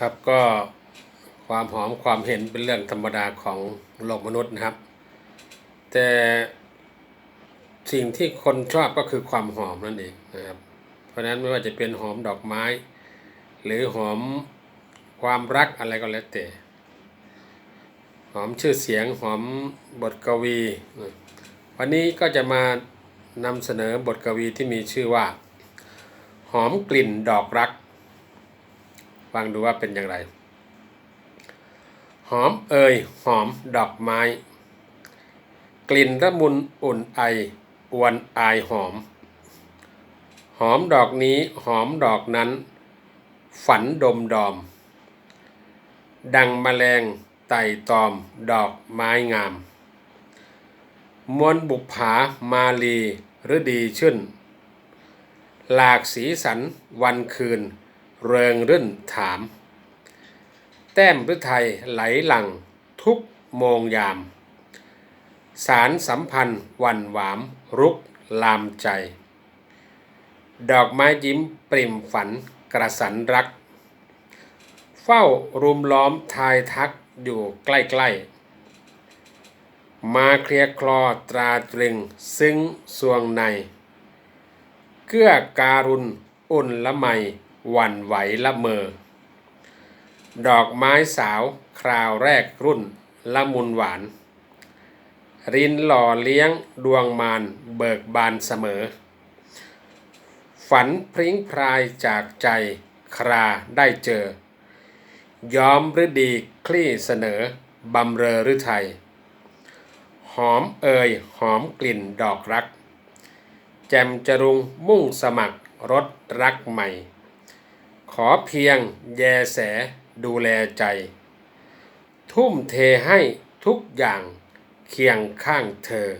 ครับก็ความหอมความเห็นเป็นเรื่องธรรมดาของโลกมนุษย์นะครับ แต่สิ่งที่คนชอบก็คือความหอมนั่นเองนะครับ เพราะนั้นไม่ว่าจะเป็นหอมดอกไม้ หรือหอมความรักอะไรก็แล้วแต่หอมชื่อเสียงหอมบทกวี วันนี้ก็จะมานำเสนอบทกวีที่มีชื่อว่า หอมกลิ่นดอกรัก ฟังดูว่าเป็นอย่างไร หอมเอ่ยหอมดอกไม้ กลิ่นระมุนอุ่นไออวนอายหอม หอมดอกนี้หอมดอกนั้น ฝันดมดอม ดังแมลงไต่ตอมดอกไม้งาม มวลบุปผามาลีฤดีชื่น หลากสีสันวันคืน เริงรื่นถาม แต้มฤทัยไหลหลังทุกโมงยาม สารสัมพันธ์วันหวามรุกลามใจ ดอกไม้ยิ้มปริมฝันกระสันรัก เฝ้ารุมล้อมทายทักอยู่ใกล้ๆ มาเคลียคลอตราตรึงซึ้งสวงใน เกื้อการุณอุ่นละไม วันไหวละเมอ ดอกไม้สาวคราวแรกรุ่นละมุนหวาน รินหล่อเลี้ยงดวงมานเบิกบานเสมอ ฝันพริ้งพรายจากใจคราได้เจอ ยอมฤดีคลี่เสนอบำเรอฤทัยหอมเอ่ยหอมกลิ่นดอกรัก แจมจรุงมุ่งสมัครรถรักใหม่ ขอเพียงแยแสดูแลใจ ทุ่มเทให้ทุกอย่างเคียงข้างเธอ